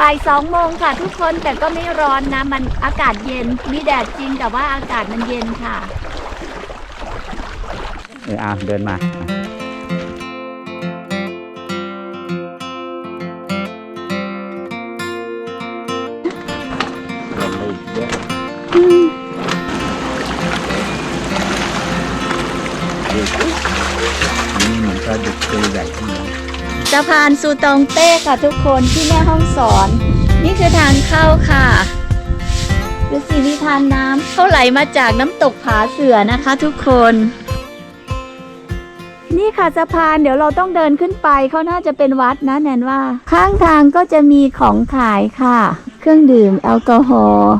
บ่ายสองโมงค่ะทุกคนแต่ก็ไม่ร้อนนะ มันอากาศเย็นมีแดดจริงแต่ว่าอากาศมันเย็นค่ะ เอออะเดินมาอะลงไปอีกเยอะนี่เหมือนปลาดุกตัวใหญ่ขึ้นมา สะพานซูตองเต้ค่ะทุกคนที่แม่ห้องสอน นี่คือทางเข้าค่ะดูสิมีทานน้ำเขาไหลมาจากน้ำตกผาเสือนะคะ ทุกคน นี่ค่ะสะพานเดี๋ยวเราต้องเดินขึ้นไปเขาน่าจะเป็นวัดนะแนนว่า ข้างทางก็จะมีของขายค่ะ เครื่องดื่มแอลกอฮอล์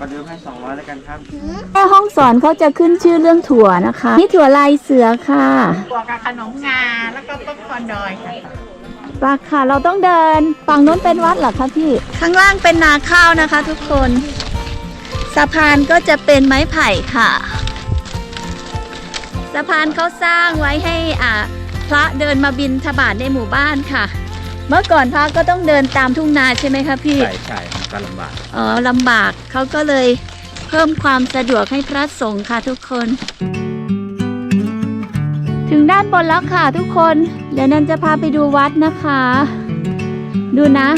ประเดิมให้สองร้อยแล้วกันครับแม่ห้องสอนเขาจะขึ้นชื่อเรื่องถั่วนะคะ นี่ถั่วลายเสือค่ะบวกกับขนมงาแล้วก็ป๊อปคอร์นดอยค่ะปลาค่ะ เราต้องเดิน ฝั่งนู้นเป็นวัดเหรอคะพี่ ข้างล่างเป็นนาข้าวนะคะ ทุกคน สะพานก็จะเป็นไม้ไผ่ค่ะ สะพานเขาสร้างไว้ให้อ่าพระเดินมาบินทบาทในหมู่บ้านค่ะ เมื่อก่อนพระก็ต้องเดินตามทุ่งนาใช่ไหมคะพี่ ใช่ใช่มัน ก็ลำบาก อ๋อลำบากเขาก็เลยเพิ่มความสะดวกให้พระสงฆ์ค่ะทุกคน ถึงด้านบนแล้วค่ะทุกคน เดี๋ยวนันจะพาไปดูวัดนะคะ ดูนะ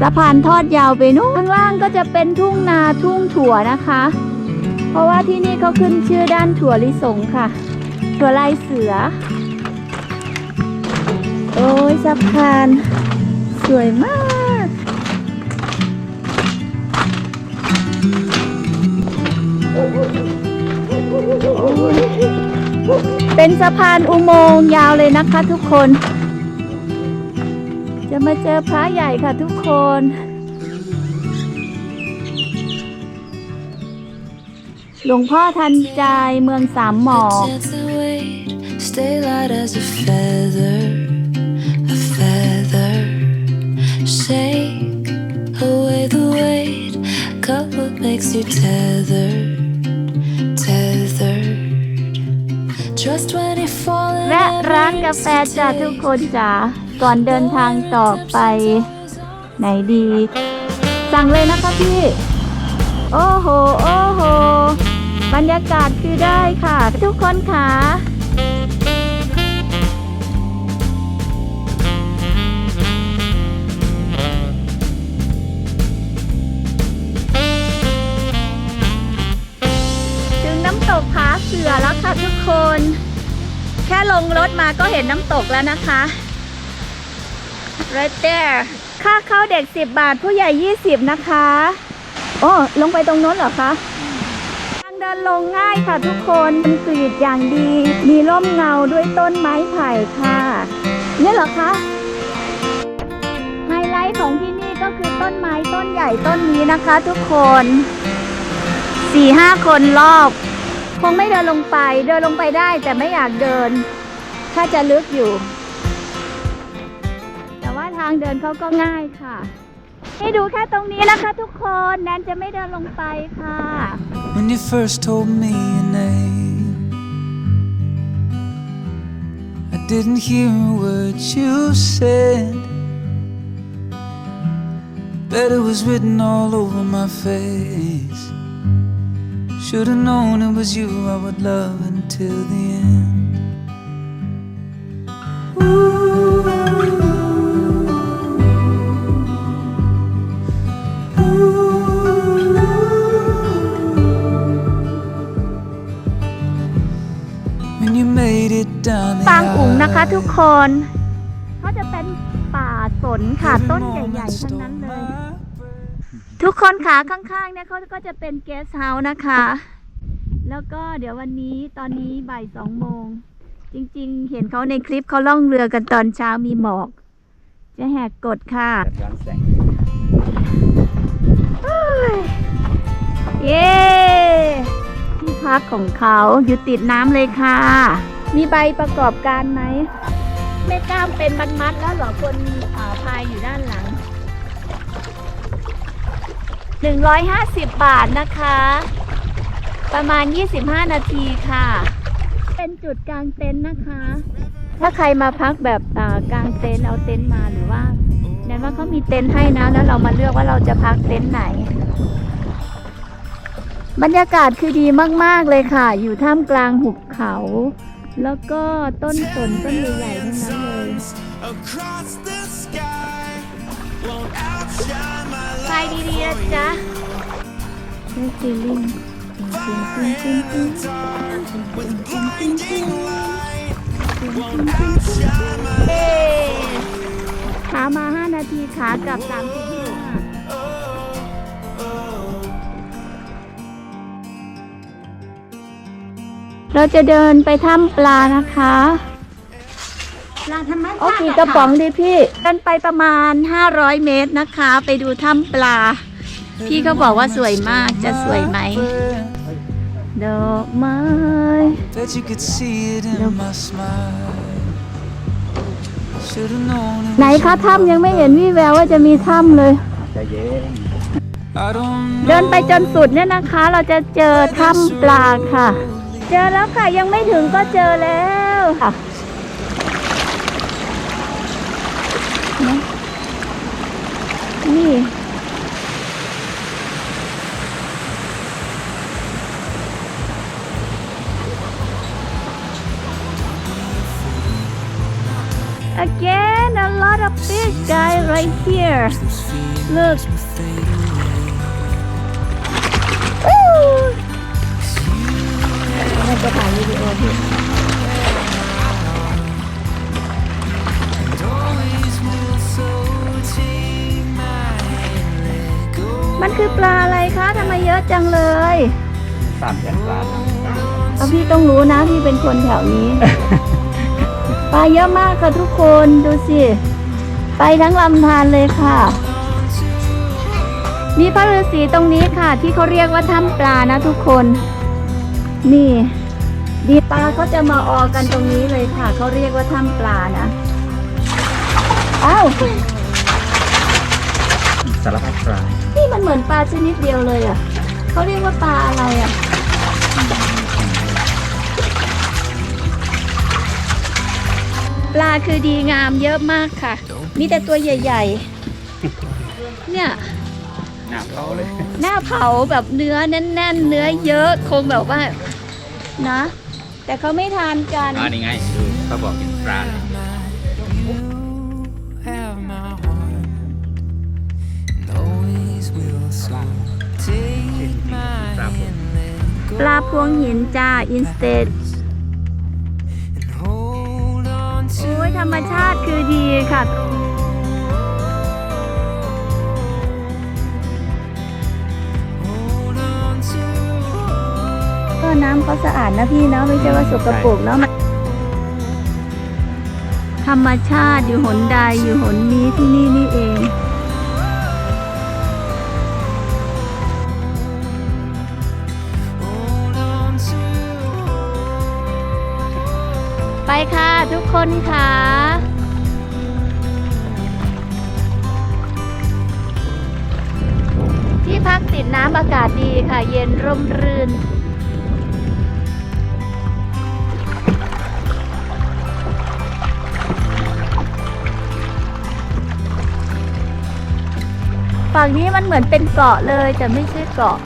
สะพานทอดยาวไปนู้นข้างล่างก็จะเป็นทุ่งนาทุ่งถั่วนะคะ เพราะว่าที่นี่เขาขึ้นชื่อด้านถั่วลิสงค่ะ ถั่วลายเสือ โอ้ยสะพาน สวยมาก เป็นสะพานอุโมงค์ยาวเลยนะคะทุกคน จะมาเจอพระใหญ่ค่ะทุกคน หลวงพ่อทันใจเมืองสามหมอก Dance and wait, stay light as a feather, a feather. Shake away the weight, cut what makes you tethered, แวะร้านกาแฟจ้าทุกคนจ้าก่อนเดินทางต่อไป ไหนดี สั่งเลยนะคะพี่ โอ้โห โอ้โห บรรยากาศคือได้ค่ะ ทุกคนค่ะ ลงรถมาก็เห็นน้ำตกแล้วนะคะ right there ค่าเข้าเด็ก 10 บาทผู้ใหญ่ 20 นะคะโอ้ลงไปตรงโน้นเหรอคะทางเดินลงง่ายค่ะทุกคนเป็นกรีดอย่างดี มีร่มเงาด้วยต้นไม้ไผ่ค่ะเนี่ยเหรอคะไฮไลท์ของที่นี่ก็คือต้นไม้ต้นใหญ่ต้นนี้นะคะทุกคนสี่ห้าคนรอบ คงไม่เดินลงไป เดินลงไปได้แต่ไม่อยากเดิน ถ้าจะลึกอยู่ แต่ว่าทางเดินเขาก็ง่ายค่ะให้ดูแค่ตรงนี้นะคะทุกคนแนนจะไม่เดินลงไปค่ะ When you first told me your name, I didn't hear a word you said. Bet it was written all over my face. Should've known it was you I would love until the end. ปางอุ๋งนะคะ aisle, ทุกคนเขาจะเป็นป่าสนค่ะต้นใหญ่ๆทั้งนั้นเลย ทุกคนขาข้างๆเนี่ยเขาก็จะเป็นเกสต์เฮาส์นะคะ แล้วก็เดี๋ยววันนี้ตอนนี้บ่ายสองโมง จริงๆ เห็นเขาในคลิปเขาล่องเรือกันตอนเช้ามีหมอก จะแหกกฎค่ะแบบย้อนแสงเย้ที่พักของเขาอยู่ติดน้ำเลยค่ะ มีใบประกอบการไหมไม่กล้ามเป็นมัดๆแล้วเหรอคนอ่าพายอยู่ด้านหลัง 150 บาทนะคะ ประมาณ 25 นาทีค่ะ เป็นจุดกลางเต็นท์นะคะ ถ้าใครมาพักแบบอ่ากลางเต็นท์เอาเต็นท์มาหรือว่าแนกันว่าเขามีเต็นท์ให้นะแล้วเรามาเลือกว่าเราจะพักเต็นท์ไหน บรรยากาศคือดีมาก ๆ เลยค่ะ อยู่ท่ามกลางหุบเขา แล้วก็ต้นสนต้นใหญ่ๆทั้งนั้นเลย across the sky won't outshine my ไฟดีๆนะจ๊ะได้ฟีลลิ่ง with blinding light เอ๊ขามา 5 นาทีขากลับ30กิโลเราจะเดินไปถ้ำปลานะคะปลาธรรมชาติโอ้กี่กระป๋องดีพี่เดินไปประมาณ 500 เมตรนะคะ ไปดูถ้ำปลา พี่เขาบอกว่าสวยมากจะสวยไหมดอกไม้ Bet you could see it in my smile. Should've known it ไหนคะถ้ำยังไม่เห็นวี่แววว่าจะมีถ้ำเลยใจเย็น I don't เดินไปจนสุดเนี่ยนะคะ เราจะเจอถ้ำปลาค่ะ เจอแล้วค่ะยังไม่ถึงก็เจอแล้วค่ะนะนี่ Again, a lot of fish, guy, right here. Look. Woo! เราจะถ่ายวิดีโอพี่ always will so take my hand, let go. มันคือปลาอะไรคะทำไมเยอะจังเลยสามแสนปลาเอาพี่ต้องรู้นะพี่เป็นคนแถวนี้ ปลาเยอะมากค่ะทุกคนดูสิ ไปทั้งลำธารเลยค่ะ มีพระฤาษีตรงนี้ค่ะ ที่เขาเรียกว่าถ้ำปลานะทุกคน นี่ ดีปลาเขาจะมาออกันตรงนี้เลยค่ะ เขาเรียกว่าถ้ำปลานะอ้าวสารพัดปลา นี่มันเหมือนปลาชนิดเดียวเลยอะ เขาเรียกว่าปลาอะไรอะ ปลาคือดีงามเยอะมากค่ะ มีแต่ตัวใหญ่ ๆ เนี่ย หน้าเขาเลย หน้าเผาแบบเนื้อแน่น ๆ เนื้อเยอะคงแบบว่านะ แต่เขาไม่ทานกัน อ่านี่ไงดูเขาบอกกินปลาเลย Have my heart and always will so take my hand, let go. ปลาพวงหินจ้าอิ โอ้ยธรรมชาติคือดีค่ะก็น้ำเขาสะอาดนะพี่เนาะไม่ใช่ว่าสกปรกเนาะธรรมชาติอยู่หนใดอยู่หนนี้ที่นี่นี่เอง ค่ะทุกคนค่ะที่พักติดน้ำอากาศดีค่ะ เย็นร่มรื่น ฝั่งนี้มันเหมือนเป็นเกาะเลยแต่ไม่ใช่เกาะ